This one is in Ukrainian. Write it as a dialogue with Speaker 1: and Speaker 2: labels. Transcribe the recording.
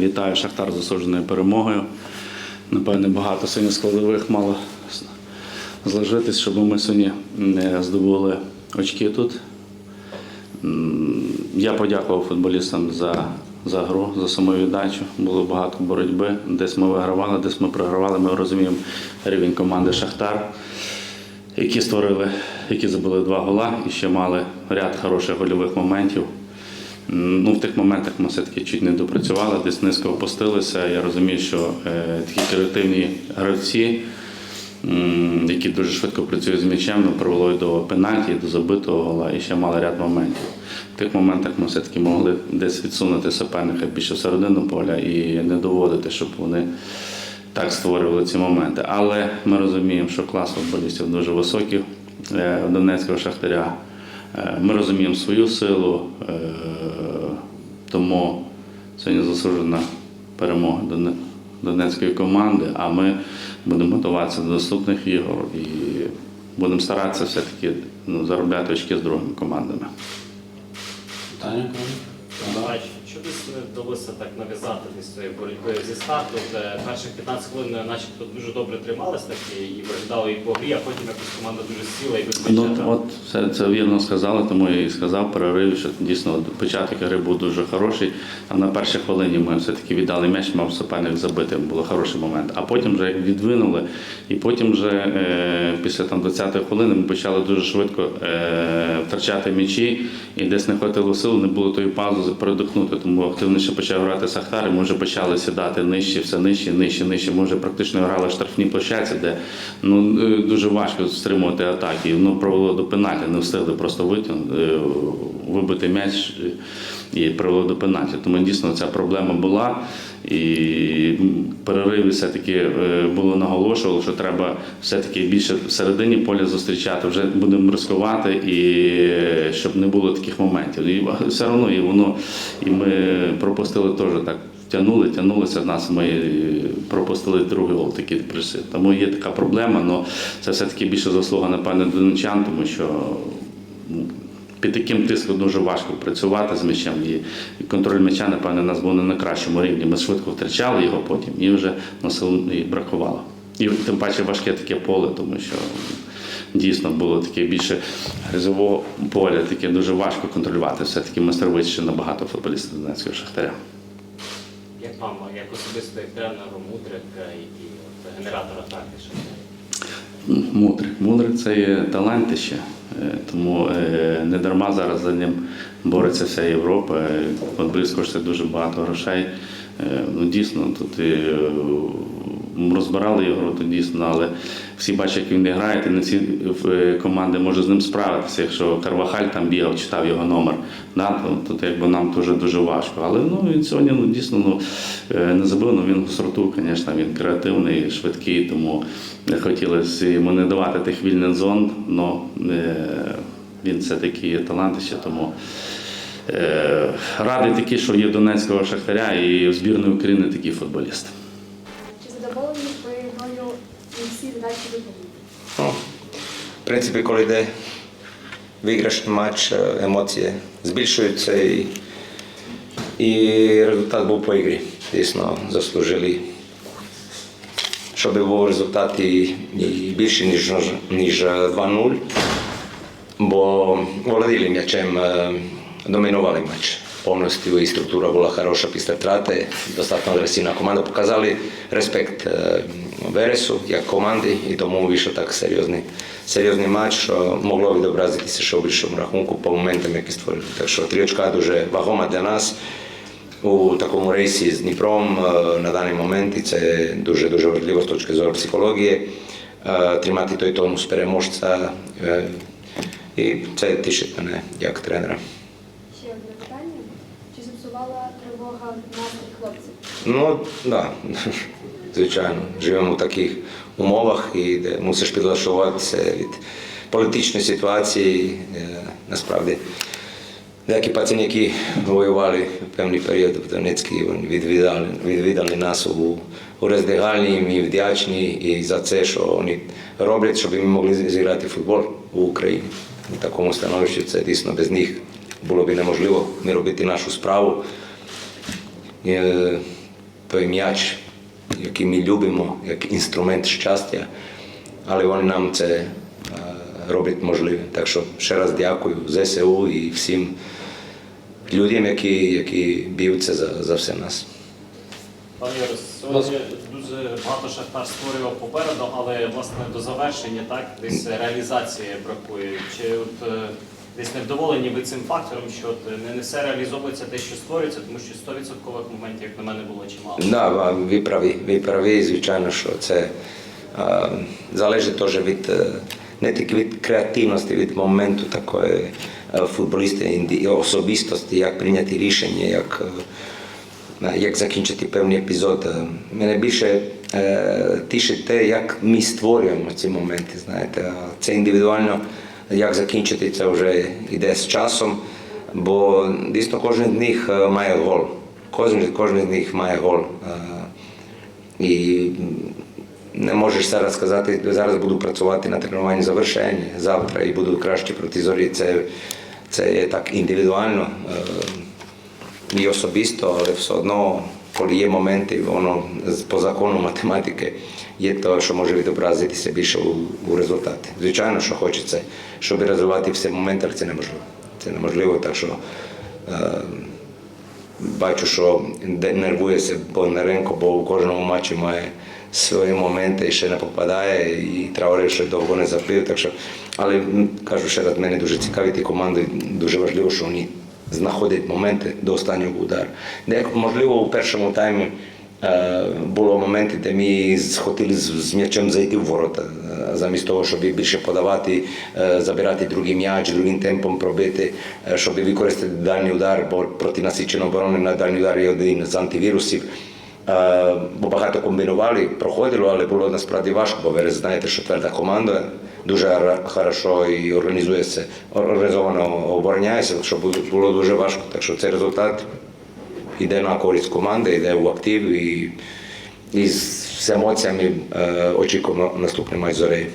Speaker 1: Вітаю Шахтар з перемогою. Напевне, багато сьогодні складових мало зложитись, щоб ми сьогодні здобули очки тут. Я подякував футболістам за, за гру, за самовіддачу. Було багато боротьби. Десь ми вигравали, десь ми програвали. Ми розуміємо рівень команди Шахтар, які створили, які забили два гола і ще мали ряд хороших гольових моментів. Ну, в тих моментах ми все-таки чуть не допрацювали, десь низько опустилися. Я розумію, що е, такі креативні гравці, які дуже швидко працюють з м'ячем, ну, привело і до пенальті, до забитого гола, і ще мали ряд моментів. В тих моментах ми все-таки могли десь відсунути суперника більше всередину поля і не доводити, щоб вони так створювали ці моменти. Але ми розуміємо, що клас футболістів дуже високий е, у Донецького шахтаря. Е, Ми розуміємо свою силу, е, тому сьогодні заслужена перемога Донецької команди, а ми будемо готуватися до наступних ігор і будемо старатися все-таки ну, заробляти очки з другими командами.
Speaker 2: Питання?
Speaker 3: Десь не вдалося так нав'язати десь цієї боротьби зі старту. Перших 15 хвилин начебто дуже добре трималися так і, виглядали і по грі, а потім якось команда дуже сіла і без
Speaker 1: Ну, от це, це вірно сказали, тому я і сказав в перериві, що дійсно початок гри був дуже хороший. А на першій хвилині ми все-таки віддали м'яч, мав суперник забити, було хороший момент. А потім вже відвинули, і потім вже е, після там 20-ї хвилини ми почали дуже швидко е, втрачати м'ячі, і десь не хватило сил, не було тої паузи передихнути. Тому активніше почав грати Сахтар, і ми вже почали сідати нижче, все нижче, нижче, нижче. Ми вже практично грали в штрафній площадці, де ну е, дуже важко стримувати атаки. Ну провело до пенальті, не встигли просто витягнути, е, вибити м'яч і привело до пенальті. Тому дійсно ця проблема була. І в перериві все-таки е, було наголошувало, що треба все-таки більше всередині поля зустрічати, вже будемо ризикувати, і е, щоб не було таких моментів. І все одно і воно, і ми пропустили теж так. Тягнули, тягнулися з нас, ми е, пропустили другий гол такий присид. Тому є така проблема, але це все-таки більше заслуга, напевне, донечан, тому що ну, під таким тиском дуже важко працювати з м'ячем. І контроль м'яча, напевне, у нас був не на кращому рівні. Ми швидко втрачали його потім і вже на силу і бракувало. І тим паче важке таке поле, тому що дійсно було таке більше гризового поля, таке дуже важко контролювати. Все-таки ми ще набагато футболістів Донецького шахтаря.
Speaker 3: Як вам, як особисто як тренер Мудрика і, і от, генератор атаки?
Speaker 1: Ну, Мудрик. Мудрик це є талантище, тому е, не дарма зараз за ним бореться вся Європа. Е, Футболіст коштує дуже багато грошей. Е, Ну, дійсно, тут е, розбирали його, то дійсно, але всі бачать, як він грає, і не всі е, команди можуть з ним справитися. Якщо Карвахаль там бігав, читав його номер, да, то тут якби нам дуже дуже важко. Але ну, він сьогодні ну, дійсно ну, е, не забив, ну, він сорту, звісно, він креативний, швидкий, тому не хотілося йому не давати тих вільних зон, але він все-таки є талантище, тому. Е, Радий такий, що є Донецького шахтаря і в збірної України такий футболіст.
Speaker 4: Чи задоволені ви грою і всі задачі виконані?
Speaker 5: Ну, в принципі, коли йде виграшний матч, е, емоції збільшуються і, і результат був по ігрі. Дійсно, заслужили. Щоб був результат і, і більше, ніж, ніж 2-0, бо володіли м'ячем, е, домінували матч. Повністю і структура була хороша після втрати, достатньо агресивна команда. Показали респект е, Вересу як команди, і тому вийшов так серйозний, серйозний матч, що могло відобразитися ще в більшому рахунку по моментам, які створили. Так що три очка дуже вагома для нас у такому рейсі з Дніпром е, на даний момент, і це дуже дуже важливо з точки зору психології. Е, І це тішить мене як тренера.
Speaker 4: Ще одне питання. Чи зіпсувала тривога наших хлопців?
Speaker 5: Ну, так, да. звичайно. Живемо в таких умовах і де мусиш підлаштуватися від політичної ситуації. Насправді, деякі пацани, які воювали в певний період в Донецькій, вони відвідали, відвідали нас у, у роздягальні, ми вдячні і за це, що вони роблять, щоб ми могли зіграти футбол в Україні. В такому становищі це дійсно без них було б неможливо ми робити нашу справу. Той м'яч, який ми любимо, як інструмент щастя, але вони нам це роблять можливим. Так що ще раз дякую ЗСУ і всім людям, які, які б'ються за, за все нас.
Speaker 3: Пане Юрій, сьогодні дуже багато шахтар створював попереду, але власне до завершення так десь реалізації бракує. Чи от е, десь невдоволені ви цим фактором, що от не, не все реалізовується те, що створюється, тому що 100% моментів, як на мене, було чимало.
Speaker 5: Да, ви праві, ви праві, звичайно, що це е, залежить теж від е, не тільки від креативності, від моменту такої е, футболіста, інді- особистості, як прийняти рішення, як, е, як закінчити певний епізод. Е, Мене більше тішить те, як ми створюємо ці моменти. Знаєте, це індивідуально, як закінчити це вже йде з часом, бо дійсно кожен з них має гол. Кожен, кожен з них має гол. І не можеш зараз сказати, зараз буду працювати на тренуванні завершення завтра і буду краще проти зорі. Це, це є так індивідуально і особисто, але все одно, коли є моменти, воно по закону математики є те, що може відобразитися більше у, у результаті. Звичайно, що хочеться, щоб розвивати всі моменти, але це неможливо. Це неможливо, так що. Бачу, що нервується Бондаренко, бо у кожному матчі має свої моменти і ще не попадає, і Трауре ще довго не забив. Так що, але кажу ще раз, мене дуже цікаві ті команди. Дуже важливо, що вони знаходять моменти до останнього удару. Де, можливо, у першому таймі було моменти, де ми з- хотіли з, м'ячем зайти в ворота, е, замість того, щоб більше подавати, е, забирати другий м'яч, другим темпом пробити, е, щоб використати дальній удар, бо проти насиченої оборони на дальній удар є один з антивірусів. Е, Бо багато комбінували, проходило, але було насправді важко, бо ви знаєте, що тверда команда дуже хорошо і організується, організовано обороняється, що було- було дуже важко. Так що цей результат йде на користь команди, йде в актив і, і з, емоціями очікуємо наступний матч зорею.